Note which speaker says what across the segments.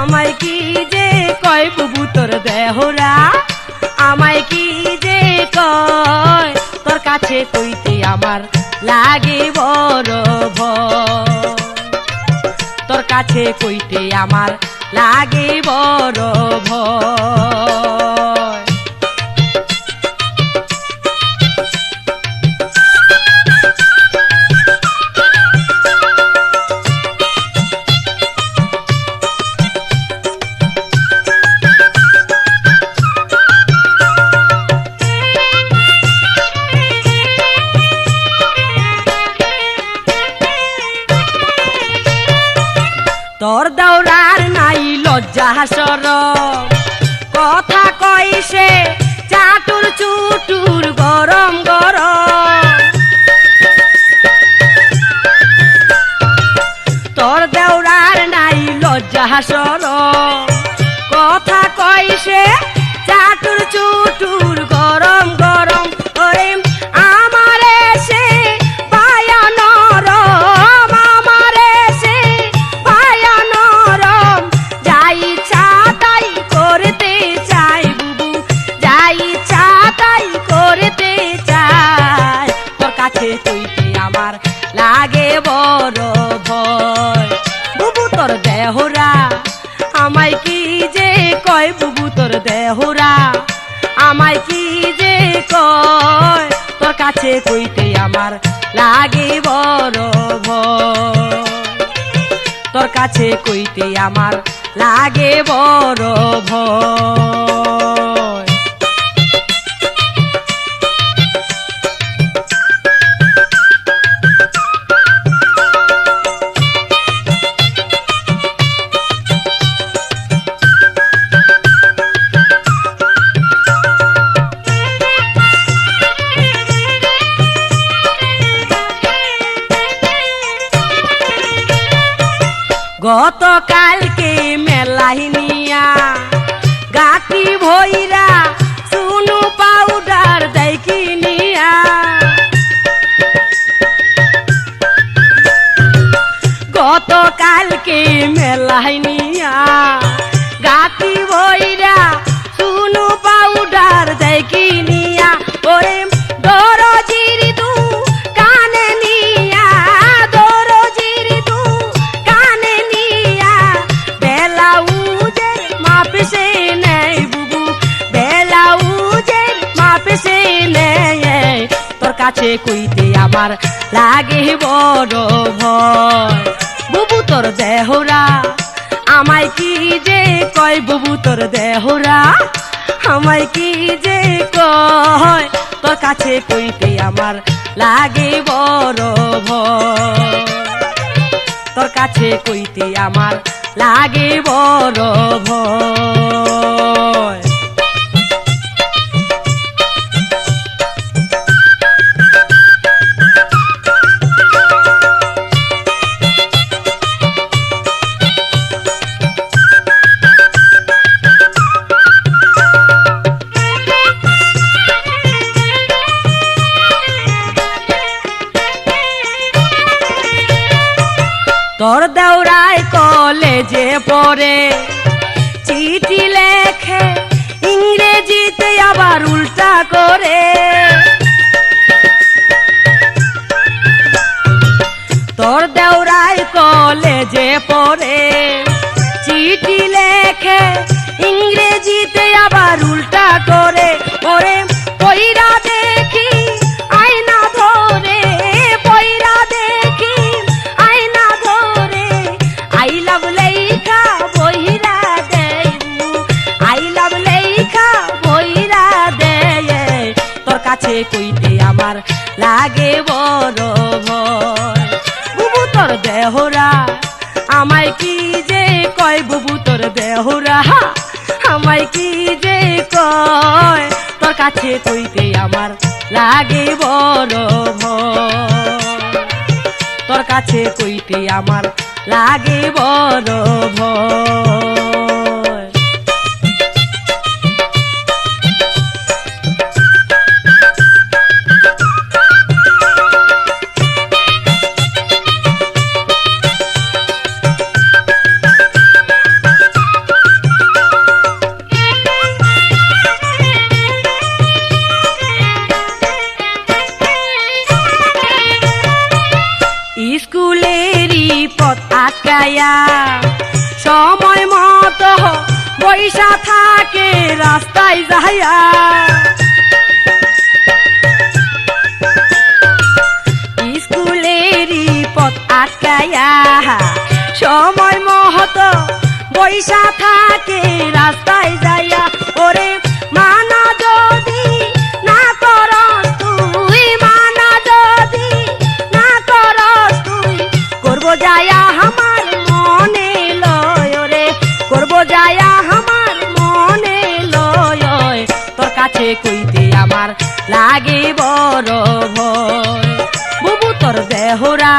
Speaker 1: আমায় কি যে কয় বুবু তোর দেহরা? আমায় কি যে কয়? তোর কাছে কইতে আমার লাগে বড় তোর কাছে কইতে আমার লাগে বড় ভয়। তোর দৌড়ার নাই লজ্জা হাসর। কথা কইছে চাটুর চুটুর গরম গরম। তোর দেওরার নাই লজ্জা হাসর। কথা কইছে সে দেহরা। আমায় কি যে কয় বুবু তোর দেহরা? আমায় কি যে কয় তোর কাছে কইতে আমার লাগে বড় তোর কাছে কইতে আমার লাগে বড় ভয়। গতকালকে মেলাই নিয়া গাটি ভইরা সুনু পাউডার দেখি নিয়া। গতকালকে মেলাই নিয়া গাটি ভইরা সুনু পাউডার দেখি নিয়া। কাছে কইতে আমার লাগে বড় ভয়। বুবু তোর দেহরা, আমায় কি যে কয় বুবু তোর দেহরা? আমায় কি যে কয় তোর কাছে কইতে আমার লাগে বড় ভয়। তোর কাছে কইতে আমার লাগে বড় ভয়। পড়ে চিঠি লেখে, ইংরেজিতে আবার উল্টা করে। তোর দেওরাই কলেজে পড়ে, চিঠি লেখে, ইংরেজিতে আবার উল্টা করে। পড়ে পইরা কাছে কইতে আমার লাগে বড় তোর আমায় কি যে কয়? বুবু তোর দেহরা, আমায় কি যে কয়? তোর কাছে কইতে আমার লাগে বড় ভয়। তোর কাছে কইতে আমার লাগে বড় ভয়। বৈশা থাকে রাস্তায় যাইয়া। স্কুলেরই পথ আটকায়া সময় মহত বৈশা থাকে রাস্তায় যাইয়া। ওরে মানা তুই, মানা না তুই, করব যায়া মনে লয় রে করব যায়া কইতে আমার লাগে বড় ভয়। বুবু তোর দেহরা,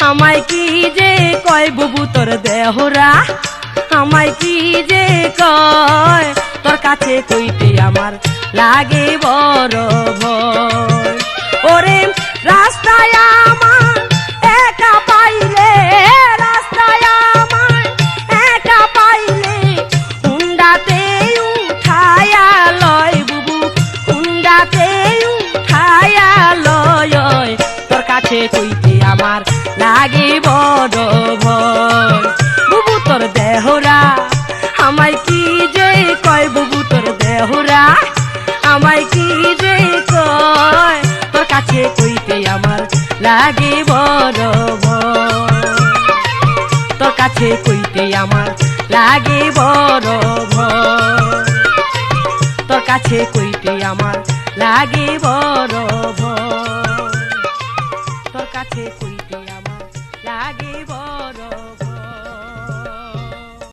Speaker 1: আমায় কি যে কয়? বুবু তোর দেহরা, আমায় কি যে কয়? তোর কাছে কইতে আমার লাগে বড় ভয়। ওরে রাস্তায় আমায় কি যে কয় বুবু তোর দেহরা? আমায় কি যে কয়? তোর কাছে কইতে আমার লাগে বড় তোর কাছে কইতে আমার লাগে বড় তোর কাছে কইতে আমার লাগে বড় তোর কাছে কই